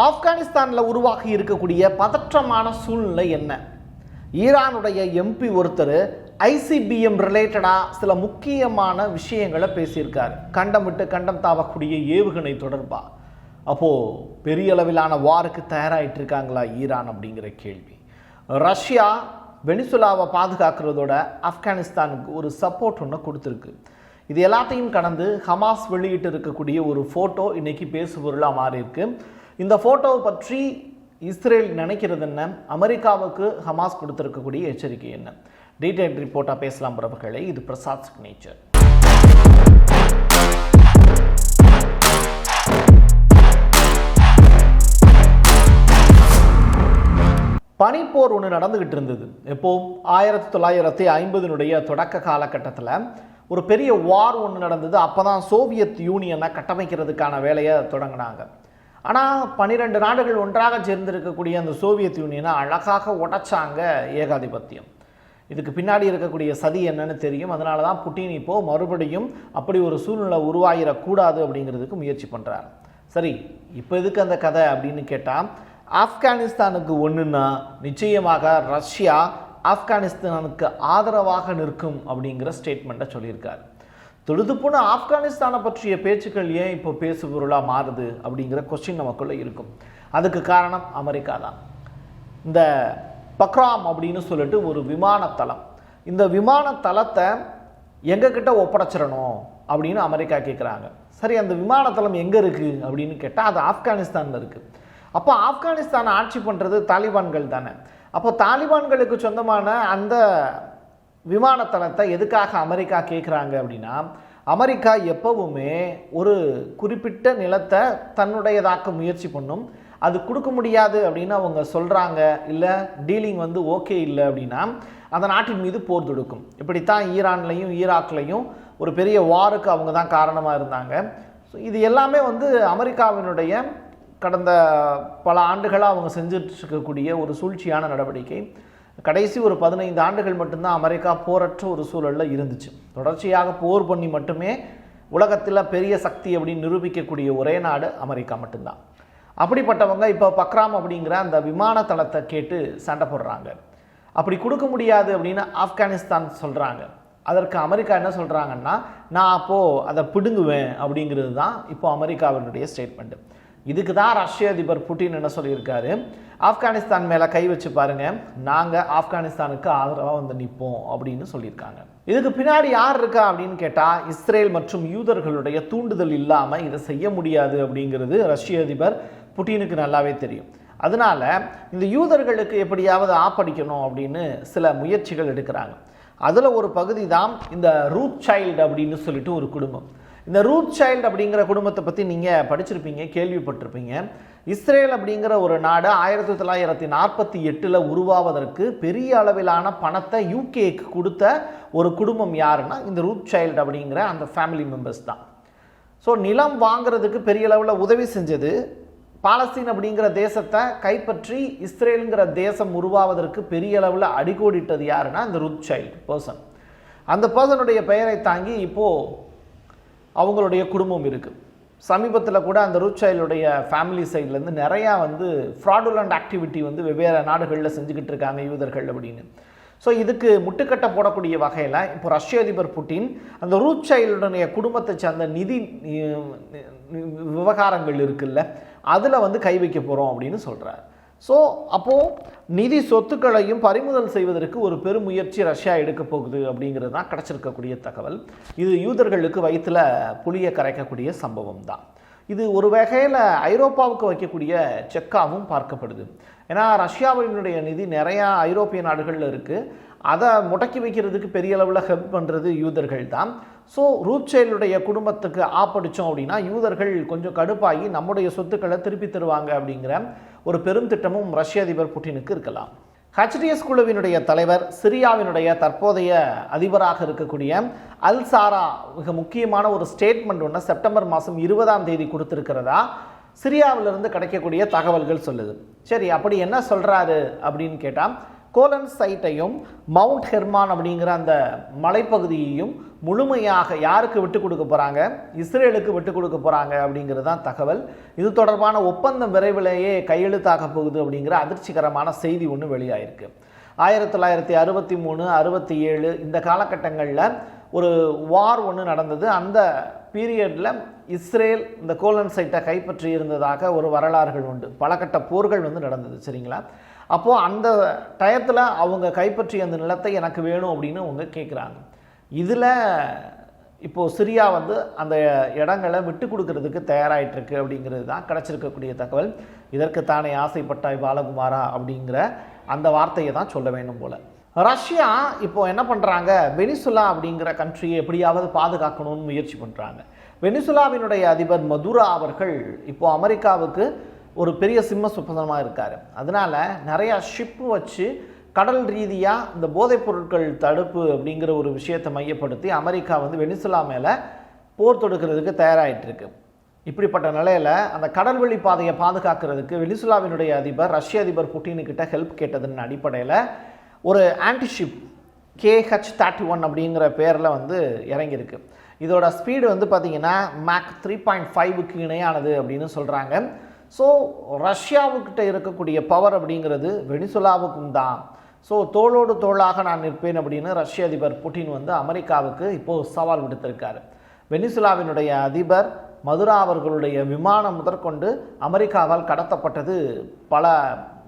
ஆப்கானிஸ்தானில் உருவாகி இருக்கக்கூடிய பதற்றமான சூழ்நிலை என்ன? ஈரானுடைய எம்பி ஒருத்தர் ஐசிபிஎம் ரிலேட்டடாக சில முக்கியமான விஷயங்களை பேசியிருக்காரு. கண்டம் விட்டு கண்டம் தாவக்கூடிய ஏவுகணை தொடர்பாக அப்போது பெரிய அளவிலான வாருக்கு தயாராகிட்டு இருக்காங்களா ஈரான் அப்படிங்கிற கேள்வி. ரஷ்யா வெனிசுலாவை பாதுகாக்கிறதோட ஆப்கானிஸ்தானுக்கு ஒரு சப்போர்ட் ஒன்று கொடுத்துருக்கு. இது எல்லாத்தையும் கடந்து ஹமாஸ் வெளியிட்டு இருக்கக்கூடிய ஒரு ஃபோட்டோ இன்றைக்கி பேசுபொருளாக மாறிருக்கு இந்த ஃபோட்டோவை பற்றி இஸ்ரேல் நினைக்கிறது என்ன? அமெரிக்காவுக்கு ஹமாஸ் கொடுத்துருக்கக்கூடிய எச்சரிக்கை என்ன? டீடைல் ரிப்போர்ட்டாக பேசலாம் பிரபுகளை. இது பிரசாத் சிக்னேச்சர் பனிப்போர் ஒன்று நடந்துகிட்டு இருந்தது. எப்போ? ஆயிரத்தி தொள்ளாயிரத்தி ஐம்பதினுடைய தொடக்க காலகட்டத்தில் ஒரு பெரிய வார் ஒன்று நடந்தது. அப்போ தான் சோவியத் யூனியனை கட்டமைக்கிறதுக்கான வேலையை தொடங்கினாங்க. ஆனால் பன்னிரெண்டு நாடுகள் ஒன்றாக சேர்ந்திருக்கக்கூடிய அந்த சோவியத் யூனியனை அழகாக உடைச்சாங்க ஏகாதிபத்தியம். இதுக்கு பின்னாடி இருக்கக்கூடிய சதி என்னன்னு தெரியும். அதனால தான் புட்டின் இப்போது மறுபடியும் அப்படி ஒரு சூழ்நிலை உருவாகிடக்கூடாது அப்படிங்கிறதுக்கு முயற்சி பண்ணுறார் சரி இப்போ எதுக்கு அந்த கதை அப்படின்னு கேட்டால் ஆப்கானிஸ்தானுக்கு ஒன்றுன்னா நிச்சயமாக ரஷ்யா ஆப்கானிஸ்தானுக்கு ஆதரவாக நிற்கும் அப்படிங்கிற ஸ்டேட்மெண்ட்டை சொல்லியிருக்காரு. தொழுதுபோன ஆப்கானிஸ்தானை பற்றிய பேச்சுக்கள் ஏன் இப்போ பேசு பொருளாக மாறுது அப்படிங்கிற கொஸ்டின் நமக்குள்ளே இருக்கும். அதுக்கு காரணம் அமெரிக்கா தான். இந்த பக்ராம் அப்படின்னு சொல்லிட்டு ஒரு விமானத்தளம். இந்த விமானத்தளத்தை எங்ககிட்ட ஒப்படைச்சிடணும் அப்படின்னு அமெரிக்கா கேட்குறாங்க சரி அந்த விமானத்தளம் எங்கே இருக்குது அப்படின்னு கேட்டால் அது ஆப்கானிஸ்தானில் இருக்குது அப்போ ஆப்கானிஸ்தானை ஆட்சி பண்ணுறது தாலிபான்கள் தானே. அப்போ தாலிபான்களுக்கு சொந்தமான அந்த விமானத்தளத்தை எதுக்காக அமெரிக்கா கேட்குறாங்க அப்படின்னா அமெரிக்கா எப்பவுமே ஒரு குறிப்பிட்ட நிலத்தை தன்னுடையதாக்க முயற்சி பண்ணும். அது கொடுக்க முடியாது அப்படின்னு அவங்க சொல்கிறாங்க இல்லை டீலிங் வந்து ஓகே இல்லை அப்படின்னா அந்த நாட்டின் மீது போர் தொடுக்கும். இப்படித்தான் ஈரான்லையும் ஈராக்லையும் ஒரு பெரிய வாருக்கு அவங்க தான் காரணமாக இருந்தாங்க. ஸோ இது எல்லாமே வந்து அமெரிக்காவினுடைய கடந்த பல ஆண்டுகளாக அவங்க செஞ்சிட்ருக்கக்கூடிய ஒரு சூழ்ச்சியான நடவடிக்கை. கடைசி ஒரு பதினைந்து ஆண்டுகள் மட்டும்தான் அமெரிக்கா போரற்ற ஒரு சூழலில் இருந்துச்சு. தொடர்ச்சியாக போர் பண்ணி மட்டுமே உலகத்தில் பெரிய சக்தி அப்படின்னு நிரூபிக்கக்கூடிய ஒரே நாடு அமெரிக்கா மட்டும்தான். அப்படிப்பட்டவங்க இப்போ பக்ராம் அப்படிங்கிற அந்த விமான தளத்தை கேட்டு சண்டை போடுறாங்க. அப்படி கொடுக்க முடியாது அப்படின்னு ஆப்கானிஸ்தான் சொல்கிறாங்க அதற்கு அமெரிக்கா என்ன சொல்கிறாங்கன்னா நான் அப்போது அதை பிடுங்குவேன் அப்படிங்கிறது தான் இப்போ அமெரிக்காவினுடைய ஸ்டேட்மெண்ட்டு இதுக்கு தான் ரஷ்ய அதிபர் புட்டின் என்ன சொல்லியிருக்காரு? ஆப்கானிஸ்தான் மேலே கை வச்சு பாருங்க. நாங்கள் ஆப்கானிஸ்தானுக்கு ஆதரவாக வந்து நிற்போம் அப்படின்னு சொல்லியிருக்காங்க. இதுக்கு பின்னாடி யார் இருக்கா அப்படின்னு கேட்டால் இஸ்ரேல் மற்றும் யூதர்களுடைய தூண்டுதல் இல்லாமல் இதை செய்ய முடியாது அப்படிங்கிறது ரஷ்ய அதிபர் புட்டினுக்கு நல்லாவே தெரியும். அதனால இந்த யூதர்களுக்கு எப்படியாவது ஆப்படிக்கணும் அப்படின்னு சில முயற்சிகள் எடுக்கிறாங்க. அதில் ஒரு பகுதி தான் இந்த ரூத் சைல்டு அப்படின்னு சொல்லிட்டு ஒரு குடும்பம். இந்த ரூத் சைல்டு அப்படிங்கிற குடும்பத்தை பற்றி நீங்கள் படிச்சிருப்பீங்க கேள்விப்பட்டிருப்பீங்க. இஸ்ரேல் அப்படிங்கிற ஒரு நாடு ஆயிரத்தி தொள்ளாயிரத்தி நாற்பத்தி எட்டில் உருவாவதற்கு பெரிய அளவிலான பணத்தை யூகேக்கு கொடுத்த ஒரு குடும்பம் யாருன்னா இந்த ரூத் சைல்டு அப்படிங்கிற அந்த ஃபேமிலி மெம்பர்ஸ் தான். ஸோ நிலம் வாங்குறதுக்கு பெரிய அளவில் உதவி செஞ்சது. பாலஸ்தீன் அப்படிங்கிற தேசத்தை கைப்பற்றி இஸ்ரேலுங்கிற தேசம் உருவாவதற்கு பெரிய அளவில் அடிக்கோடிட்டது யாருன்னா இந்த ருத் சைல்டு பர்சன் அந்த பர்சனுடைய பெயரை தாங்கி இப்போது அவங்களுடைய குடும்பம் இருக்குது சமீபத்தில் கூட அந்த ரூட் சைல்டுடைய ஃபேமிலி சைட்லேருந்து நிறையா வந்து ஃப்ராடுலண்ட் ஆக்டிவிட்டி வந்து வெவ்வேறு நாடுகளில் செஞ்சுக்கிட்டு இருக்காங்க யூதர்கள் அப்படின்னு. ஸோ இதுக்கு முட்டுக்கட்டை போடக்கூடிய வகையில் இப்போ ரஷ்ய அதிபர் புட்டின் அந்த ரூட் சைல்டுடைய குடும்பத்தை சார்ந்த நிதி விவகாரங்கள் இருக்குல்ல அதில் வந்து கை வைக்க போகிறோம் அப்படின்னு சொல்கிறார் ஸோ அப்போது நிதி சொத்துக்களையும் பறிமுதல் செய்வதற்கு ஒரு பெருமுயற்சி ரஷ்யா எடுக்க போகுது அப்படிங்கிறது தான் கிடச்சிருக்கக்கூடிய தகவல். இது யூதர்களுக்கு வயிற்றில் புளியை கரைக்கக்கூடிய சம்பவம் தான். இது ஒரு வகையில் ஐரோப்பாவுக்கு வைக்கக்கூடிய செக்காகவும் பார்க்கப்படுது. ஏன்னா ரஷ்யாவினுடைய நிதி நிறையா ஐரோப்பிய நாடுகளில் இருக்குது அதை முடக்கி வைக்கிறதுக்கு பெரிய அளவில் ஹெல்ப் பண்ணுறது யூதர்கள் தான். ஸோ ரூச்சேலுடைய குடும்பத்துக்கு ஆப்படித்தோம் அப்படின்னா யூதர்கள் கொஞ்சம் கடுப்பாகி நம்முடைய சொத்துக்களை திருப்பி தருவாங்க அப்படிங்கிற ஒரு பெரும் திட்டமும் ரஷ்ய அதிபர் புட்டினுக்கு இருக்கலாம். ஹெச்டிஎஸ் குழுவினுடைய தலைவர் சிரியாவினுடைய தற்போதைய அதிபராக இருக்கக்கூடிய அல் சாரா மிக முக்கியமான ஒரு ஸ்டேட்மெண்ட் ஒன்று செப்டம்பர் மாதம் இருபதாம் தேதி கொடுத்துருக்கிறதா? சிரியாவிலிருந்து கிடைக்கக்கூடிய தகவல்கள் சொல்லுது. சரி அப்படி என்ன சொல்கிறாரு அப்படின்னு கேட்டால் கோலன் சைட்டையும் மவுண்ட் ஹெர்மான் அப்படிங்கிற அந்த மலைப்பகுதியையும் முழுமையாக யாருக்கு விட்டு கொடுக்க போகிறாங்க இஸ்ரேலுக்கு விட்டு கொடுக்க போகிறாங்க அப்படிங்கிறது தான் தகவல். இது தொடர்பான ஒப்பந்தம் விரைவிலேயே கையெழுத்தாக போகுது அப்படிங்கிற அதிர்ச்சிகரமான செய்தி ஒன்று வெளியாயிருக்கு. ஆயிரத்தி தொள்ளாயிரத்தி அறுபத்தி மூணு அறுபத்தி ஏழு இந்த காலகட்டங்களில் ஒரு வார் ஒன்று நடந்தது. அந்த பீரியடில் இஸ்ரேல் இந்த கோலன் சைட்டை கைப்பற்றி இருந்ததாக ஒரு வரலாறுகள் உண்டு. பல கட்ட போர்கள் வந்து நடந்தது சரிங்களா? அப்போது அந்த டயத்தில் அவங்க கைப்பற்றிய அந்த நிலத்தை எனக்கு வேணும் அப்படின்னு அவங்க கேட்குறாங்க இதில் இப்போது சிரியா வந்து அந்த இடங்களை விட்டு கொடுக்கறதுக்கு தயாராகிட்டுருக்கு அப்படிங்கிறது தான் கிடச்சிருக்கக்கூடிய தகவல். இதற்கு தானே ஆசைப்பட்டாய் பாலகுமாரா அப்படிங்கிற அந்த வார்த்தையை தான் சொல்ல வேண்டும் போல். ரஷ்யா இப்போது என்ன பண்ணுறாங்க வெனிசுலா அப்படிங்கிற கண்ட்ரியை எப்படியாவது பாதுகாக்கணும்னு முயற்சி பண்ணுறாங்க வெனிசுலாவினுடைய அதிபர் மதுரா அவர்கள் இப்போது அமெரிக்காவுக்கு ஒரு பெரிய சிம்ம சுப்பந்தமாக இருக்கார். அதனால நிறையா ஷிப்பு வச்சு கடல் ரீதியாக இந்த போதைப் பொருட்கள் தடுப்பு அப்படிங்கிற ஒரு விஷயத்தை மையப்படுத்தி அமெரிக்கா வந்து வெனிசுலா மேலே போர் தொடுக்கிறதுக்கு தயாராகிட்டுருக்கு இப்படிப்பட்ட நிலையில் அந்த கடல்வழி பாதையை பாதுகாக்கிறதுக்கு வெனிசுலாவினுடைய அதிபர் ரஷ்ய அதிபர் புட்டினுக்கிட்ட ஹெல்ப் கேட்டதன் அடிப்படையில் ஒரு ஆன்டிஷிப் கேஹெச் தேர்ட்டி ஒன் அப்படிங்கிற பேரில் வந்து இறங்கியிருக்கு. இதோட ஸ்பீடு வந்து பார்த்திங்கன்னா மேக் த்ரீ பாயிண்ட் ஃபைவுக்கு இணையானது அப்படின்னு சொல்கிறாங்க ஸோ ரஷ்யாவுக்கிட்ட இருக்கக்கூடிய பவர் அப்படிங்கிறது வெனிசுலாவுக்கும் தான் ஸோ தோளோடு தோளாக நான் நிற்பேன் அப்படின்னு ரஷ்ய அதிபர் புட்டின் வந்து அமெரிக்காவுக்கு இப்போது சவால் விடுத்திருக்காரு. வெனிசுலாவினுடைய அதிபர் மதுரா அவர்களுடைய விமானம் முதற்கொண்டு அமெரிக்காவால் கடத்தப்பட்டது பல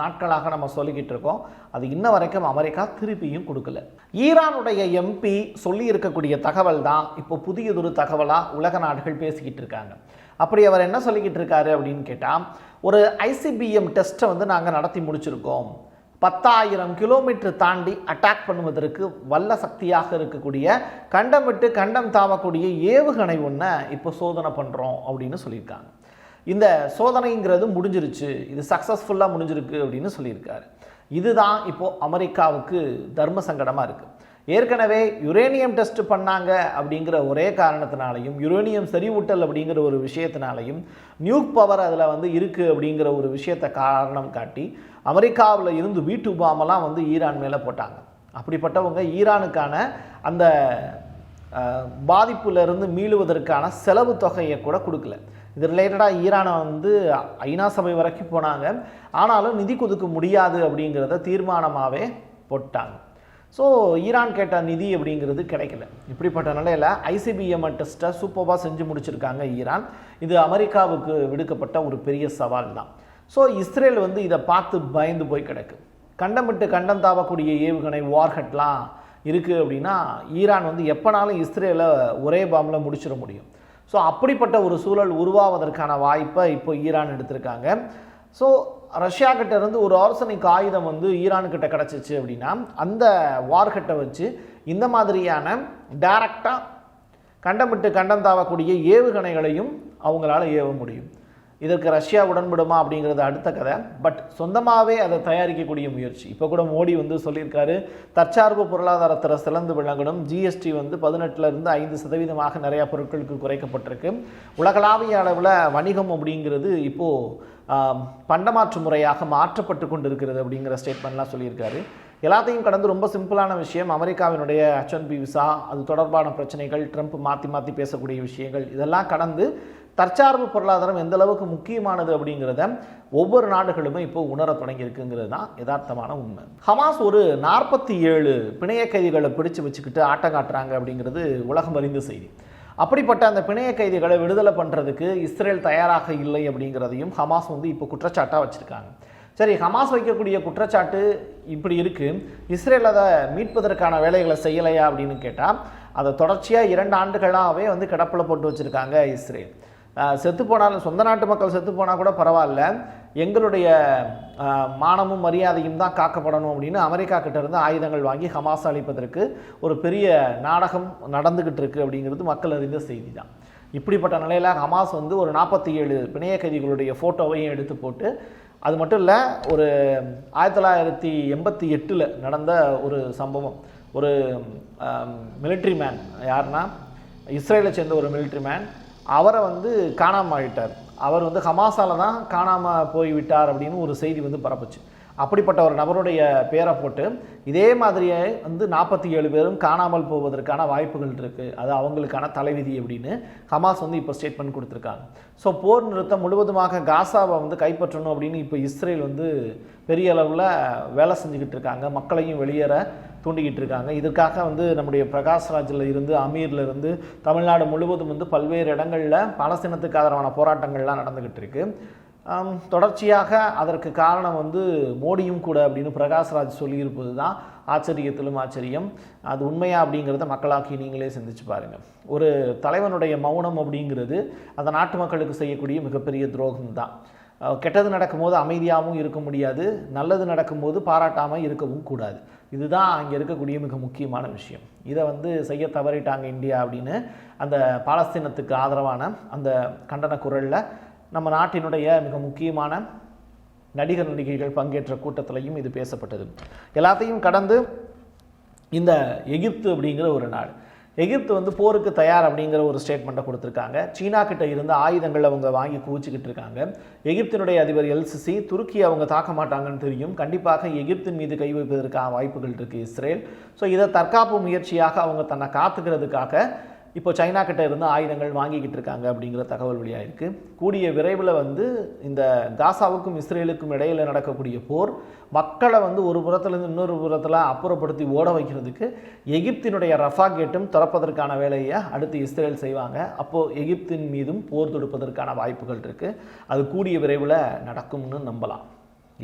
நாட்களாக நம்ம சொல்லிக்கிட்டு இருக்கோம். அது இன்ன வரைக்கும் அமெரிக்கா திருப்பியும் கொடுக்கல. ஈரானுடைய எம்பி சொல்லி இருக்கக்கூடிய தகவல் தான் இப்போ புதியதொரு தகவலாக உலக நாடுகள் பேசிக்கிட்டு இருக்காங்க. அப்படி அவர் என்ன சொல்லிக்கிட்டு இருக்காரு அப்படின்னு கேட்டால் ஒரு ஐசிபிஎம் டெஸ்ட்டை வந்து நாங்கள் நடத்தி முடிச்சிருக்கோம். பத்தாயிரம் கிலோமீட்டர் தாண்டி அட்டாக் பண்ணுவதற்கு வல்ல சக்தியாக இருக்கக்கூடிய கண்டம் விட்டு கண்டம் தாவக்கூடிய ஏவுகணை ஒன்றை இப்போ சோதனை பண்ணுறோம் அப்படின்னு சொல்லியிருக்காங்க. இந்த சோதனைங்கிறது முடிஞ்சிருச்சு. இது சக்ஸஸ்ஃபுல்லாக முடிஞ்சிருக்கு அப்படின்னு சொல்லியிருக்காரு. இதுதான் இப்போது அமெரிக்காவுக்கு தர்ம சங்கடமாக இருக்குது ஏற்கனவே யுரேனியம் டெஸ்ட் பண்ணாங்க அப்படிங்கிற ஒரே காரணத்தினாலையும் யுரேனியம் செறிவூட்டல் அப்படிங்கிற ஒரு விஷயத்தினாலையும் நியூக் பவர் அதில் வந்து இருக்குது அப்படிங்கிற ஒரு விஷயத்தை காரணம் காட்டி அமெரிக்காவில் இருந்து வீட்டு பாமெல்லாம் வந்து ஈரான் மேலே போட்டாங்க. அப்படிப்பட்டவங்க ஈரானுக்கான அந்த பாதிப்புலேருந்து மீளுவதற்கான செலவு தொகையை கூட கொடுக்கல. இது ரிலேட்டடாக ஈரானை வந்து ஐநா சபை வரைக்கும் போனாங்க. ஆனாலும் நிதி கொதுக்க முடியாது அப்படிங்கிறத தீர்மானமாகவே போட்டாங்க. ஸோ ஈரான் கேட்ட நிதி அப்படிங்கிறது கிடைக்கல. இப்படிப்பட்ட நிலையில் ஐசிபிஎம் டெஸ்ட்டை சூப்பராக செஞ்சு முடிச்சிருக்காங்க ஈரான். இது அமெரிக்காவுக்கு விடுக்கப்பட்ட ஒரு பெரிய சவால் தான். ஸோ இஸ்ரேல் வந்து இதை பார்த்து பயந்து போய் கிடக்கு. கண்டம் விட்டு கண்டம் தாவக்கூடிய ஏவுகணை வார்ஹெட்லாம் இருக்குது அப்படின்னா ஈரான் வந்து எப்போனாலும் இஸ்ரேலை ஒரே பாம்பில் முடிச்சிட முடியும். ஸோ அப்படிப்பட்ட ஒரு சூழல் உருவாவதற்கான வாய்ப்பை இப்போ ஈரான் எடுத்திருக்காங்க. ஸோ ரஷ்யா கிட்ட இருந்து ஒரு ஆர்சனிக் ஆயுதம் வந்து ஈரான் கிட்ட கிடச்சிச்சு அப்படின்னா அந்த வார்கட்டை வச்சு இந்த மாதிரியான டைரக்டாக கண்டம் விட்டு கண்டம் தாவக்கூடிய ஏவுகணைகளையும் அவங்களால ஏவ முடியும். இதற்கு ரஷ்யா உடன்படுமா அப்படிங்கிறது அடுத்த கதை. பட் சொந்தமாகவே அதை தயாரிக்கக்கூடிய முயற்சி. இப்போ கூட மோடி வந்து சொல்லியிருக்காரு தற்சார்பு பொருளாதாரத்தில் சிறந்து விளங்கணும். ஜிஎஸ்டி வந்து பதினெட்டுலேருந்து ஐந்து சதவீதமாக நிறையா பொருட்களுக்கு குறைக்கப்பட்டிருக்கு. உலகளாவிய அளவில் வணிகம் அப்படிங்கிறது இப்போது பண்டமாற்று முறையாக மாற்றப்பட்டு கொண்டு இருக்கிறது அப்படிங்கிற ஸ்டேட்மெண்ட்லாம் சொல்லியிருக்காரு. எல்லாத்தையும் கடந்து ரொம்ப சிம்பிளான விஷயம். அமெரிக்காவினுடைய ஹெச் ஒன் பி விசா அது தொடர்பான பிரச்சனைகள் ட்ரம்ப் மாற்றி மாற்றி பேசக்கூடிய விஷயங்கள் இதெல்லாம் கடந்து தற்சார்பு பொருளாதாரம் எந்த அளவுக்கு முக்கியமானது அப்படிங்கிறத ஒவ்வொரு நாடுகளுமே இப்போ உணர தொடங்கியிருக்குங்கிறது தான் யதார்த்தமான உண்மை. ஹமாஸ் ஒரு நாற்பத்தி ஏழு பிணைய கைதிகளை பிடிச்சு வச்சுக்கிட்டு ஆட்டம் காட்டுறாங்க அப்படிங்கிறது உலகம் அறிந்த செய்தி. அப்படிப்பட்ட அந்த பிணைய கைதிகளை விடுதலை பண்ணுறதுக்கு இஸ்ரேல் தயாராக இல்லை அப்படிங்கிறதையும் ஹமாஸ் வந்து இப்போ குற்றச்சாட்டாக வச்சுருக்காங்க. சரி ஹமாஸ் வைக்கக்கூடிய குற்றச்சாட்டு இப்படி இருக்குது இஸ்ரேல் அதை மீட்பதற்கான வேலைகளை செய்யலையா அப்படின்னு கேட்டால் அதை தொடர்ச்சியாக இரண்டு ஆண்டுகளாகவே வந்து கிடப்பில் போட்டு வச்சுருக்காங்க இஸ்ரேல். செத்து போனாலும் சொந்த நாட்டு மக்கள் செத்து போனால் கூட பரவாயில்ல. எங்களுடைய மானமும் மரியாதையும் தான் காக்கப்படணும் அப்படின்னு அமெரிக்கா கிட்டேருந்து ஆயுதங்கள் வாங்கி ஹமாஸ் அழிப்பதற்கு ஒரு பெரிய நாடகம் நடந்துக்கிட்டு இருக்குது அப்படிங்கிறது மக்கள் அறிந்த செய்தி தான். இப்படிப்பட்ட நிலையில் ஹமாஸ் வந்து ஒரு நாற்பத்தி ஏழு பிணைய கைதிகளுடைய ஃபோட்டோவையும் எடுத்து போட்டு அது மட்டும் இல்லை ஒரு ஆயிரத்தி தொள்ளாயிரத்தி எண்பத்தி எட்டில் நடந்த ஒரு சம்பவம். ஒரு மிலிட்ரி மேன் யாருன்னா இஸ்ரேலை சேர்ந்த ஒரு மிலிட்ரி மேன் அவரை வந்து காணாமல் ஆகிட்டார் அவர் வந்து ஹமாஸால தான் காணாமல் போய்விட்டார் அப்படின்னு ஒரு செய்தி வந்து பரப்புச்சு. அப்படிப்பட்ட ஒரு நபருடைய பேரை போட்டு இதே மாதிரியே வந்து நாற்பத்தி ஏழு பேரும் காணாமல் போவதற்கான வாய்ப்புகள் இருக்குது அது அவங்களுக்கான தலைவிதி அப்படின்னு ஹமாஸ் வந்து இப்போ ஸ்டேட்மெண்ட் கொடுத்துருக்காங்க. ஸோ போர் நிறுத்தம் முழுவதுமாக காசாவை வந்து கைப்பற்றணும் அப்படின்னு இப்போ இஸ்ரேல் வந்து பெரிய அளவில் வேலை செஞ்சுக்கிட்டு இருக்காங்க. மக்களையும் வெளியேற தூண்டிக்கிட்டு இருக்காங்க. இதற்காக வந்து நம்முடைய பிரகாஷ்ராஜில் இருந்து அமீரில் இருந்து தமிழ்நாடு முழுவதும் வந்து பல்வேறு இடங்களில் பாலஸ்தீனத்துக்கு ஆதரவான போராட்டங்கள்லாம் நடந்துக்கிட்டு இருக்கு. தொடர்ச்சியாக அதற்கு காரணம் வந்து மோடியும் கூட அப்படின்னு பிரகாஷ்ராஜ் சொல்லியிருப்பது தான் ஆச்சரியத்திலும் ஆச்சரியம். அது உண்மையா அப்படிங்கிறத மக்களாக்கி நீங்களே சிந்திச்சு பாருங்கள் ஒரு தலைவனுடைய மௌனம் அப்படிங்கிறது அந்த நாட்டு மக்களுக்கு செய்யக்கூடிய மிகப்பெரிய துரோகம் தான் கெட்டது நடக்கும்போது அமைதியாகவும் இருக்க முடியாது நல்லது நடக்கும்போது பாராட்டாமல் இருக்கவும் கூடாது. இதுதான் அங்கே இருக்கக்கூடிய மிக முக்கியமான விஷயம். இதை வந்து செய்ய தவறிட்டாங்க இந்தியா அப்படின்னு அந்த பாலஸ்தீனத்துக்கு ஆதரவான அந்த கண்டன குரலில் நம்ம நாட்டினுடைய மிக முக்கியமான நடிகர் நடிகைகள் பங்கேற்ற கூட்டத்திலையும் இது பேசப்பட்டது. எல்லாத்தையும் கடந்து இந்த எகிப்து அப்படிங்கிற ஒரு நாடு. எகிப்து வந்து போருக்கு தயார் அப்படிங்கிற ஒரு ஸ்டேட்மெண்ட்டை கொடுத்துருக்காங்க. சீனா கிட்ட இருந்து ஆயுதங்கள் அவங்க வாங்கி குவிச்சிக்கிட்டு இருக்காங்க. எகிப்தினுடைய அதிபர் எல்சிசி துருக்கி அவங்க தாக்க மாட்டாங்கன்னு தெரியும். கண்டிப்பாக எகிப்தின் மீது கை வைப்பதற்கான வாய்ப்புகள் இருக்குது இஸ்ரேல். ஸோ இதை தற்காப்பு முயற்சியாக அவங்க தன்னை காத்துக்கிறதுக்காக இப்போ சைனா கிட்ட இருந்து ஆயுதங்கள் வாங்கிக்கிட்டு இருக்காங்க அப்படிங்கிற தகவல் வெளியாயிருக்கு. கூடிய விரைவில் வந்து இந்த காசாவுக்கும் இஸ்ரேலுக்கும் இடையில் நடக்கக்கூடிய போர் மக்களை வந்து ஒரு புறத்துலேருந்து இன்னொரு புறத்தில் அப்புறப்படுத்தி ஓட வைக்கிறதுக்கு எகிப்தினுடைய ரஃபா கேட்டும் திறப்பதற்கான வேலையை அடுத்து இஸ்ரேல் செய்வாங்க. அப்போது எகிப்தின் மீதும் போர் தொடுப்பதற்கான வாய்ப்புகள் இருக்குது அது கூடிய விரைவில் நடக்கும்னு நம்பலாம்.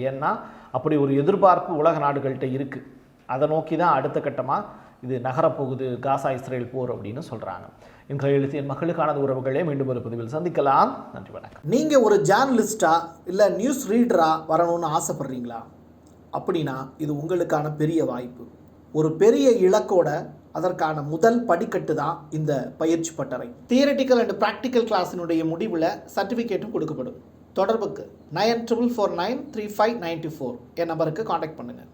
ஏன்னா அப்படி ஒரு எதிர்பார்ப்பு உலக நாடுகள்கிட்ட இருக்குது அதை நோக்கி தான் அடுத்த கட்டமாக இது நகரப்போகுது காசா இஸ்ரேல் போர் அப்படின்னு சொல்கிறாங்க என் கையெழுத்து என் மக்களுக்கான உறவுகளே மீண்டும் ஒரு பதிவில் சந்திக்கலாம். நன்றி வணக்கம். நீங்கள் ஒரு ஜேர்னலிஸ்டா இல்லை நியூஸ் ரீடராக வரணும்னு ஆசைப்படுறீங்களா? அப்படின்னா இது உங்களுக்கான பெரிய வாய்ப்பு. ஒரு பெரிய இலக்கோட அதற்கான முதல் படிக்கட்டு தான் இந்த பயிற்சி பட்டறை. தியரட்டிக்கல் அண்ட் ப்ராக்டிக்கல் கிளாஸினுடைய முடிவில் சர்டிஃபிகேட்டும் கொடுக்கப்படும். தொடர்புக்கு nine triple four nine three five ninety four என் நம்பருக்கு காண்டாக்ட் பண்ணுங்கள்